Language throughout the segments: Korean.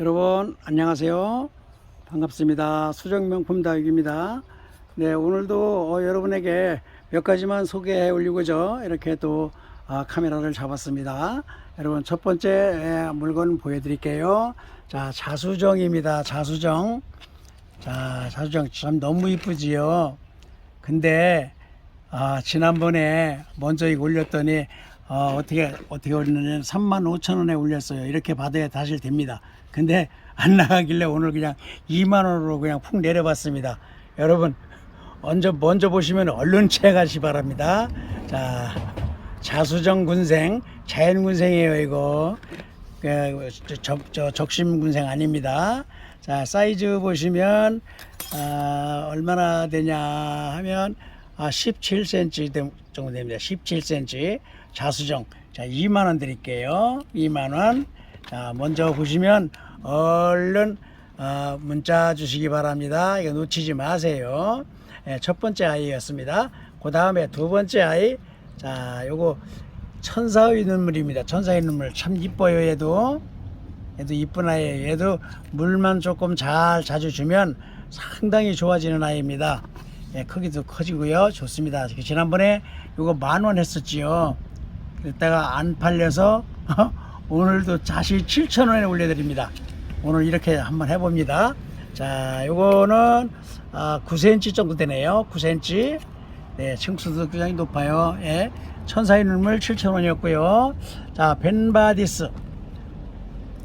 여러분 안녕하세요. 반갑습니다. 수정명품 다육입니다. 네 오늘도 어, 여러분에게 몇 가지만 소개해 올리고죠. 이렇게 또 아, 카메라를 잡았습니다. 여러분 첫 번째 예, 물건 보여드릴게요. 자 자수정입니다. 자수정. 자 자수정 참 너무 이쁘지요. 근데 아, 지난번에 먼저 이거 올렸더니 어, 어떻게 어떻게 올렸냐면 3만 5천 원에 올렸어요. 이렇게 받아야 다시 됩니다. 근데 안 나가길래 오늘 그냥 2만 원으로 그냥 푹 내려봤습니다. 여러분 먼저 먼저 보시면 얼른 채가시 바랍니다. 자 자수정 군생 자연 군생이에요 이거 그, 저, 저, 저 적심 군생 아닙니다. 자 사이즈 보시면 아, 얼마나 되냐 하면 아, 17cm 정도 됩니다. 17cm 자수정. 자, 2만 원 드릴게요. 2만 원. 자, 먼저 보시면 얼른 어, 문자 주시기 바랍니다. 이거 놓치지 마세요. 예, 첫 번째 아이였습니다. 그 다음에 두 번째 아이. 자, 요거 천사의 눈물입니다. 천사의 눈물 참 이뻐요, 얘도. 얘도 이쁜 아이예요. 얘도 물만 조금 잘 자주 주면 상당히 좋아지는 아이입니다. 예, 크기도 커지고요. 좋습니다. 지난번에 이거 만 원 했었지요. 그랬다가 안 팔려서 오늘도 다시 7천 원에 올려드립니다. 오늘 이렇게 한번 해봅니다. 자, 요거는 아, 9cm 정도 되네요. 9cm. 네, 층수도 굉장히 높아요. 예, 천사의 눈물 7천 원이었고요. 자, 벤바디스.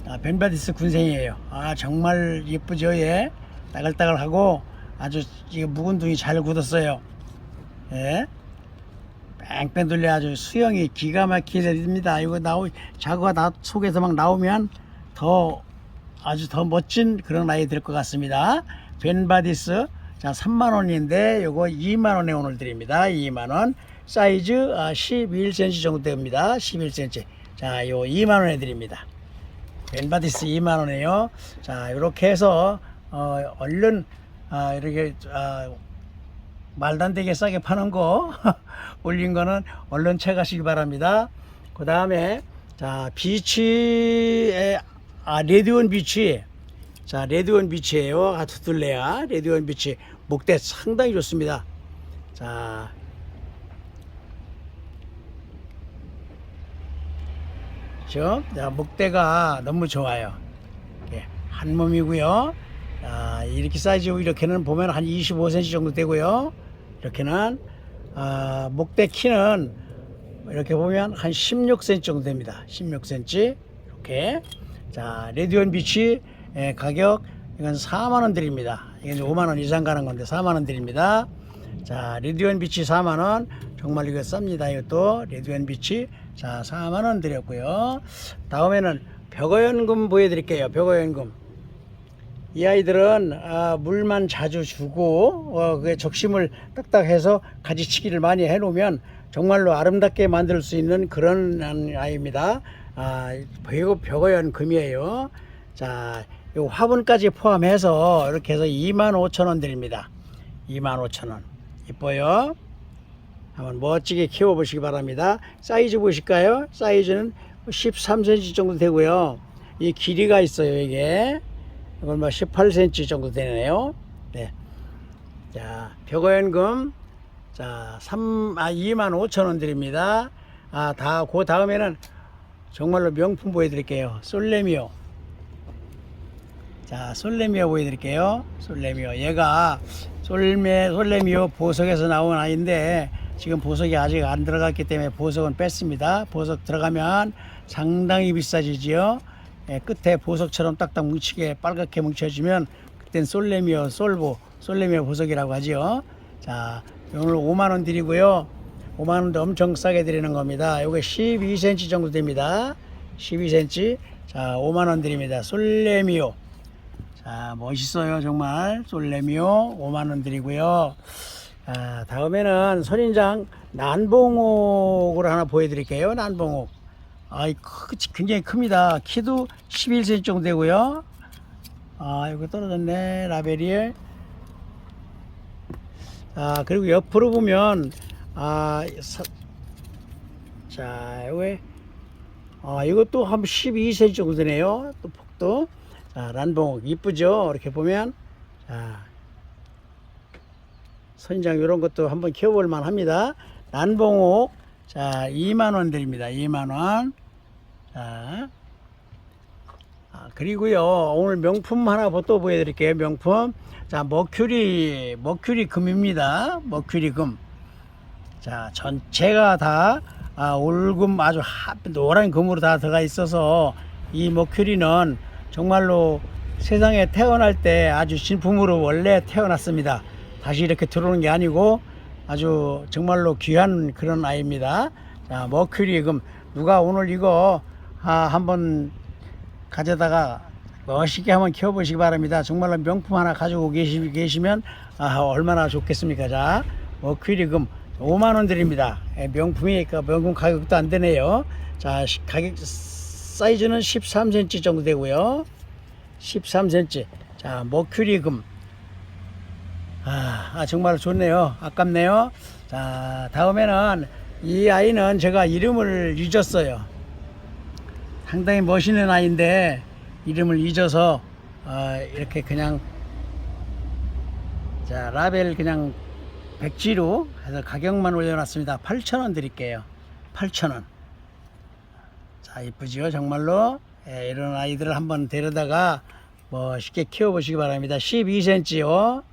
아, 벤바디스 군생이에요. 아, 정말 예쁘죠, 얘. 따글따글하고 아주 이게 묵은 둥이 잘 굳었어요. 예. 뺑뺑 돌려 아주 수영이 기가 막히게 됩니다. 이거 나오 자구가 나 속에서 막 나오면 더 아주 더 멋진 그런 아이 될 것 같습니다. 벤바디스 자 3만 원인데 요거 2만 원에 오늘 드립니다. 2만 원 사이즈 아, 11cm 정도 됩니다. 11cm 자 요 2만 원에 드립니다. 벤바디스 2만 원에요. 자 이렇게 해서 어, 얼른 아, 이렇게 아, 말도 안 되게 싸게 파는 거 올린 거는 얼른 채가시기 바랍니다. 그 다음에 자 비치에 아 레디온 비치 자 레디온 비치예요. 아 두들레야 레디온 비치 목대 상당히 좋습니다. 자 죠? 자, 목대가 너무 좋아요. 예, 한 몸이고요. 아, 이렇게 사이즈 이렇게는 보면 한 25cm 정도 되고요. 이렇게는 아, 목대 키는 이렇게 보면 한 16cm 정도 됩니다. 16cm 이렇게 자 레디온 비치 예, 가격 이건 4만 원 드립니다. 이건 5만 원 이상 가는 건데 4만 원 드립니다. 자 레디온 비치 4만 원 정말 이거 쌉니다. 이것도 레디온 비치 자 4만 원 드렸고요. 다음에는 벽어연금 보여드릴게요. 벽어연금 이 아이들은 아, 물만 자주 주고 어, 그 적심을 딱딱해서 가지치기를 많이 해놓으면 정말로 아름답게 만들 수 있는 그런 아이입니다. 아, 벽, 벽어연 금이에요. 자, 요 화분까지 포함해서 이렇게 해서 2만 5천 원 드립니다. 2만 5천 원. 이뻐요. 한번 멋지게 키워보시기 바랍니다. 사이즈 보실까요? 사이즈는 13cm 정도 되고요. 이 길이가 있어요, 이게. 이건 뭐 18cm 정도 되네요. 네. 자, 벽어연금. 자, 3, 아, 2만 5천 원 드립니다. 아, 다, 그 다음에는 정말로 명품 보여드릴게요. 솔레미오. 자, 솔레미오 보여드릴게요. 솔레미오. 얘가 솔메, 솔레미오 보석에서 나온 아이인데 지금 보석이 아직 안 들어갔기 때문에 보석은 뺐습니다. 보석 들어가면 상당히 비싸지지요. 예, 끝에 보석처럼 딱딱 뭉치게 빨갛게 뭉쳐지면 그땐 솔레미오, 솔보, 솔레미오 보석이라고 하지요. 자, 오늘 5만 원 드리고요. 5만 원도 엄청 싸게 드리는 겁니다. 요게 12cm 정도 됩니다. 12cm. 자, 5만 원 드립니다. 솔레미오. 자, 멋있어요, 정말. 솔레미오 5만 원 드리고요. 아, 다음에는 선인장 난봉옥을 하나 보여드릴게요. 난봉옥. 아, 크, 굉장히 큽니다. 키도 11cm 정도 되고요. 아, 여기 떨어졌네. 라벨이. 아, 그리고 옆으로 보면, 아, 사, 자, 여기, 아, 이것도 한 12cm 정도 되네요. 또 폭도. 자, 란봉 이쁘죠? 이렇게 보면 자, 선장 이런 것도 한번 키워볼 만합니다. 난봉옥 자 2만 원 드립니다. 2만 원. 자 아, 그리고요 오늘 명품 하나 또 보여드릴게요. 명품 자 머큐리 머큐리 금입니다. 머큐리 금. 자 전체가 다 아, 올금 아주 하, 노란 금으로 다 들어가 있어서 이 머큐리는 정말로 세상에 태어날 때 아주 진품으로 원래 태어났습니다. 다시 이렇게 들어오는 게 아니고 아주 정말로 귀한 그런 아이입니다. 자, 머큐리 금 누가 오늘 이거 아, 한번 가져다가 멋있게 한번 키워보시기 바랍니다. 정말로 명품 하나 가지고 계시, 계시면 아, 얼마나 좋겠습니까? 자, 머큐리 금 5만 원 드립니다. 예, 명품이니까 명품 가격도 안 되네요. 자, 시- 가격 사이즈는 13cm 정도 되고요. 13cm. 자, 머큐리 금. 아, 아, 정말 좋네요. 아깝네요. 자, 다음에는 이 아이는 제가 이름을 잊었어요. 상당히 멋있는 아이인데 이름을 잊어서 어, 이렇게 그냥 자 라벨 그냥 백지로 해서 가격만 올려놨습니다. 8,000원 드릴게요. 8,000원. 자 이쁘지요 정말로 예, 이런 아이들을 한번 데려다가 멋있게 키워보시기 바랍니다. 12cm요.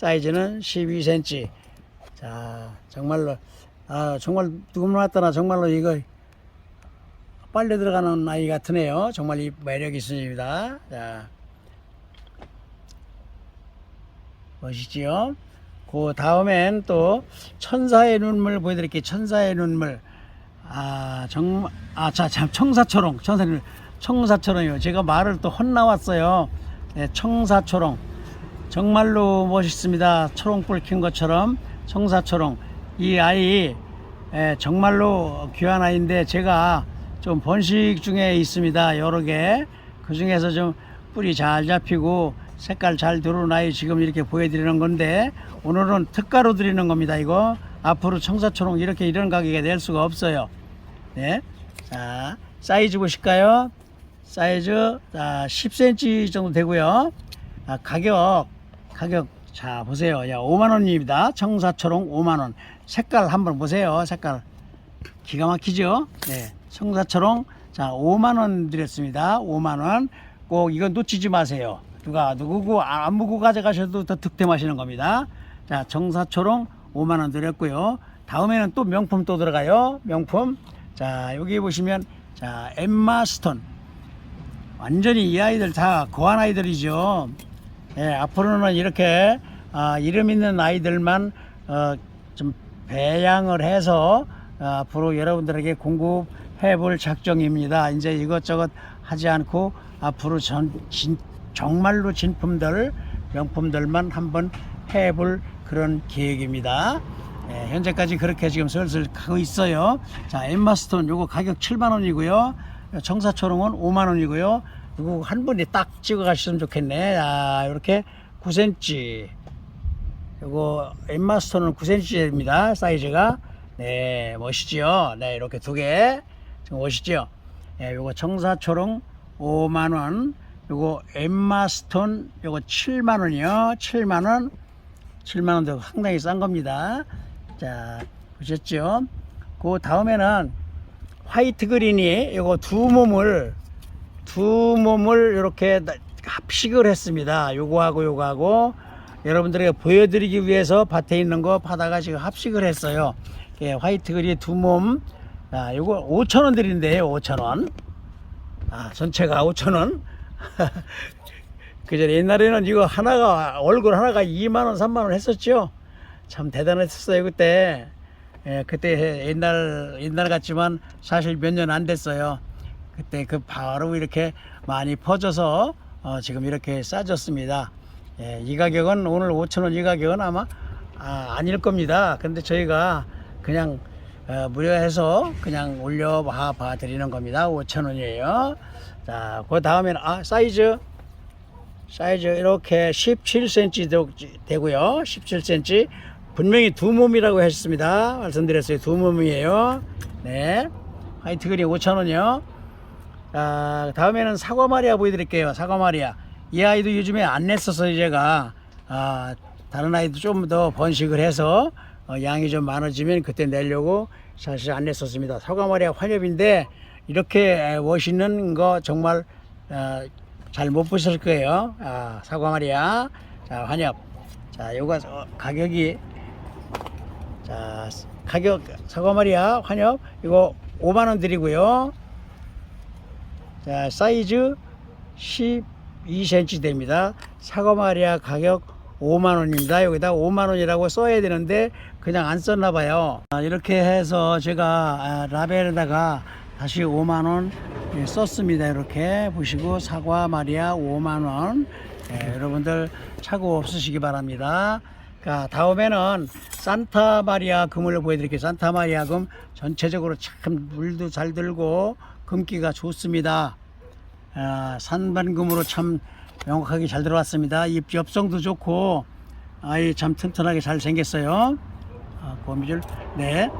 사이즈는 12cm. 자 정말로 아 정말 누구나 왔다나 정말로 이거 빨려 들어가는 아이 같으네요. 정말 이 매력 있습니다. 자, 멋있지요? 그 다음엔 또 천사의 눈물 보여드릴게요. 천사의 눈물. 아, 정말, 아, 자, 참, 청사초롱. 천사의 눈물. 청사초롱이요. 제가 말을 또 혼나왔어요. 네, 청사초롱. 정말로 멋있습니다. 초롱불 킨 것처럼 청사초롱. 이 아이, 예, 정말로 귀한 아이인데 제가 좀 번식 중에 있습니다. 여러 개. 그 중에서 좀 뿌리 잘 잡히고 색깔 잘 들어온 아이 지금 이렇게 보여드리는 건데 오늘은 특가로 드리는 겁니다. 이거 앞으로 청사초롱 이렇게 이런 가격에 낼 수가 없어요. 네. 자, 사이즈 보실까요? 사이즈 자, 10cm 정도 되고요. 아, 가격 가격 자 보세요. 야 5만 원입니다. 청사초롱 5만 원. 색깔 한번 보세요. 색깔 기가 막히죠? 네. 청사초롱 자 5만 원 드렸습니다. 5만 원. 꼭 이거 놓치지 마세요. 누가 누구고 안 보고 가져가셔도 더 득템하시는 겁니다. 자 청사초롱 5만 원 드렸고요. 다음에는 또 명품 또 들어가요. 명품. 자 여기 보시면 자 엠마 스톤. 완전히 이 아이들 다 고한 아이들이죠. 예, 앞으로는 이렇게 아, 이름 있는 아이들만 어, 좀 배양을 해서 어, 앞으로 여러분들에게 공급해 볼 작정입니다. 이제 이것저것 하지 않고 앞으로 전, 진, 정말로 진품들, 명품들만 한번 해볼 그런 계획입니다. 예, 현재까지 그렇게 지금 슬슬 가고 있어요. 자, 엠마스톤 요거 가격 7만 원이고요. 청사초롱은 5만 원이고요. 이거 한 분이 딱 찍어 가시면 좋겠네. 아, 이렇게 9cm. 요거 엠마스톤은 9cm입니다. 사이즈가. 네, 멋있지요. 네, 이렇게 두 개. 지금 멋있지요. 네, 요거 청사초롱 5만 원. 요거 엠마스톤 요거 7만 원이요. 7만 원. 7만 원도 상당히 싼 겁니다. 자, 보셨죠? 그 다음에는 화이트 그린이 요거 두 몸을 두 몸을 이렇게 나- 합식을 했습니다. 요거하고 요거하고 여러분들에게 보여드리기 위해서 밭에 있는 거 파다가 지금 합식을 했어요. 예, 화이트 그린 두 몸. 아, 요거 5,000원 드린대요. 5,000원. 아, 전체가 5,000원. 그전에 옛날에는 이거 하나가 얼굴 하나가 2만 원, 3만 원 했었죠. 참 대단했었어요 그때. 예, 그때 옛날 옛날 같지만 사실 몇 년 안 됐어요. 그때 그 바로 이렇게 많이 퍼져서 어, 지금 이렇게 싸졌습니다. 예, 이 가격은 오늘 5천 원이 가격은 아마 아, 아닐 겁니다. 근데 저희가 그냥 어, 무료해서 그냥 올려 봐, 봐 드리는 겁니다. 5천 원이에요. 자, 그 다음에는 아 사이즈 사이즈 이렇게 17cm 되고요. 17cm. 분명히 두 몸이라고 했습니다. 말씀드렸어요. 두 몸이에요. 네. 화이트 그린 5,000원이요. 아, 다음에는 사과 마리아 보여드릴게요. 사과 마리아. 이 아이도 요즘에 안 냈어서 제가 아, 다른 아이도 좀 더 번식을 해서 어, 양이 좀 많아지면 그때 내려고 사실 안 냈었습니다. 사과 마리아 환엽인데 이렇게 멋있는 거 정말 어, 잘못 보셨을 거예요. 아, 사과 마리아. 자, 환엽. 자, 요거 어, 가격이 자, 가격 사과 마리아 환엽 이거 5만 원 드리고요. 자, 사이즈 12cm 됩니다. 사과 마리아 가격 5만 원입니다. 여기다 5만 원이라고 써야 되는데 그냥 안 썼나 봐요. 아, 이렇게 해서 제가 아, 라벨에다가 다시 5만 원 예, 썼습니다. 이렇게 보시고 사과 마리아 5만 원. 예, 여러분들 차고 없으시기 바랍니다. 자, 다음에는 산타 마리아 금을 보여드릴게요. 산타 마리아 금 전체적으로 참 물도 잘 들고 금기가 좋습니다. 아, 산반금으로 참 명확하게 잘 들어왔습니다. 잎 엽성도 좋고 아이 참 튼튼하게 잘 생겼어요. 아, 고미줄 네.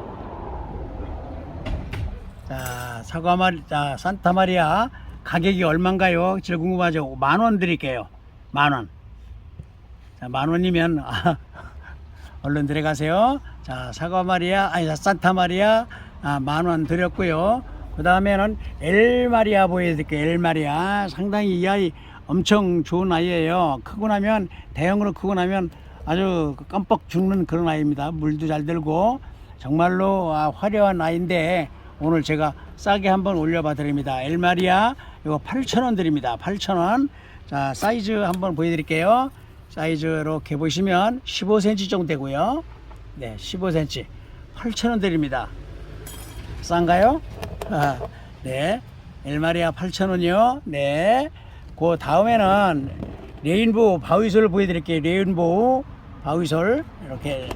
자 사과 마리 자 산타 마리아 가격이 얼마인가요? 제일 궁금하죠. 만 원 드릴게요. 만 원. 자, 만 원이면 아, 얼른 들어가세요. 자 사과 마리아 아니 산타 마리아 아, 만원 드렸고요. 그 다음에는 엘 마리아 보여드릴게요. 엘 마리아 상당히 이 아이 엄청 좋은 아이예요. 크고 나면 대형으로 크고 나면 아주 깜빡 죽는 그런 아이입니다. 물도 잘 들고 정말로 아, 화려한 아이인데 오늘 제가 싸게 한번 올려봐 드립니다. 엘 마리아 이거 8,000원 드립니다. 8,000원. 자 사이즈 한번 보여드릴게요. 사이즈 이렇게 보시면 15cm 정도 되고요. 네, 15cm. 8,000원 드립니다. 싼가요? 아, 네. 엘마리아 8,000원이요. 네. 그 다음에는 레인보우 바위솔 보여드릴게요. 레인보우 바위솔. 이렇게.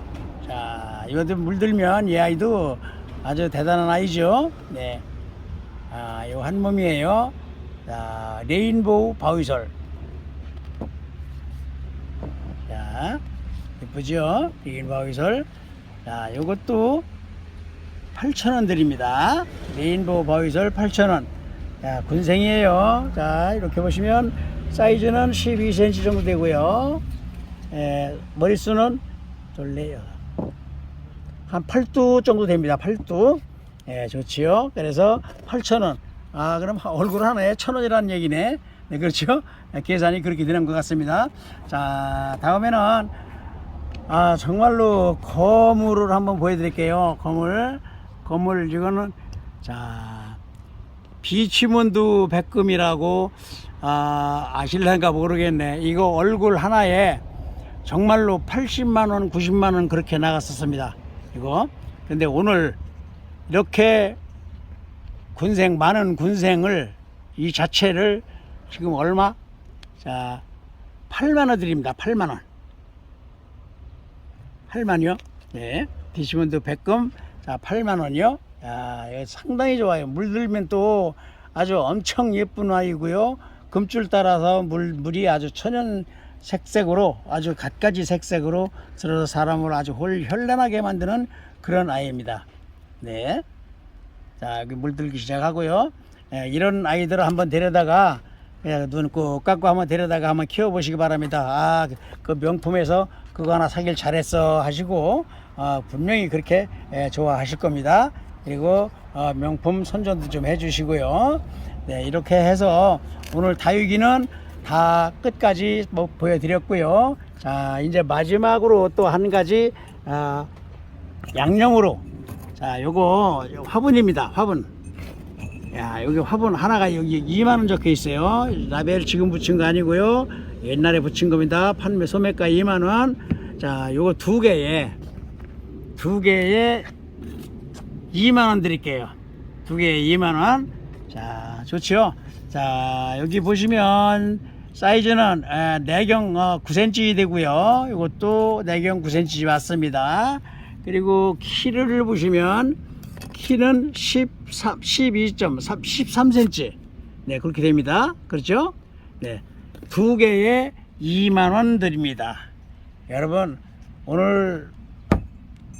자, 이것도 물들면 이 아이도 아주 대단한 아이죠. 네. 아, 이거 한 몸이에요. 자, 레인보우 바위솔. 자, 예쁘죠? 레인보우 바위솔. 자, 요것도 8,000원 드립니다. 레인보우 바위솔 8,000원. 자, 군생이에요. 자, 이렇게 보시면 사이즈는 12cm 정도 되고요. 에, 머릿수는 돌래요. 한 8두 정도 됩니다. 8두. 예, 좋지요. 그래서 8,000원. 아, 그럼 얼굴 하나에 1,000원이라는 얘기네. 네, 그렇죠. 예, 계산이 그렇게 되는 것 같습니다. 자, 다음에는 아, 정말로 거물을 한번 보여드릴게요. 거물. 거물, 이거는, 자, 비치문두 백금이라고, 아, 아실란가 모르겠네. 이거 얼굴 하나에 정말로 80만 원, 90만 원 그렇게 나갔었습니다. 이거. 근데 오늘 이렇게 군생, 많은 군생을, 이 자체를 지금 얼마? 자, 8만 원 드립니다. 8만 원. 8만이요? 네. 디시몬드 백금 자 8만 원이요. 야, 상당히 좋아요. 물들면 또 아주 엄청 예쁜 아이고요. 금줄 따라서 물 물이 아주 천연 색색으로 아주 갖가지 색색으로 들어서 사람을 아주 홀 현란하게 만드는 그런 아이입니다. 네. 자, 여기 물들기 시작하고요. 예, 이런 아이들을 한번 데려다가 예, 눈꼭 감고 한번 데려다가 한번 키워보시기 바랍니다. 아, 그 명품에서 그거 하나 사길 잘했어 하시고 어, 분명히 그렇게 예, 좋아하실 겁니다. 그리고 어, 명품 선전도 좀 해주시고요. 네, 이렇게 해서 오늘 다육이는 다 끝까지 뭐 보여드렸고요. 자, 이제 마지막으로 또 한 가지 아, 양념으로 자, 요거 화분입니다. 화분. 야, 여기 화분 하나가 여기 2만원 적혀 있어요. 라벨 지금 붙인 거 아니고요. 옛날에 붙인 겁니다. 판매 소매가 2만원. 자, 요거 두 개에, 두 개에 2만원 드릴게요. 두 개에 2만원. 자, 좋죠? 자, 여기 보시면 사이즈는 에, 내경 어, 9cm 되고요. 이것도 내경 9cm 맞습니다. 그리고 키를 보시면 키는 13, 12.3, 13cm. 네, 그렇게 됩니다. 그렇죠? 네. 두 개에 2만원 드립니다. 여러분, 오늘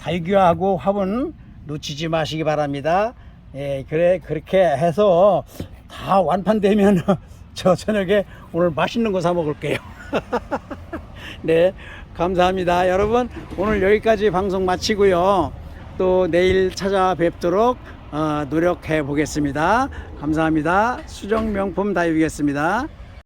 달귀하고 화분 놓치지 마시기 바랍니다. 예, 그래, 그렇게 해서 다 완판되면 저 저녁에 오늘 맛있는 거 사 먹을게요. 네, 감사합니다. 여러분, 오늘 여기까지 방송 마치고요. 또 내일 찾아뵙도록 어, 노력해 보겠습니다. 감사합니다. 수정 명품 다이비겠습니다.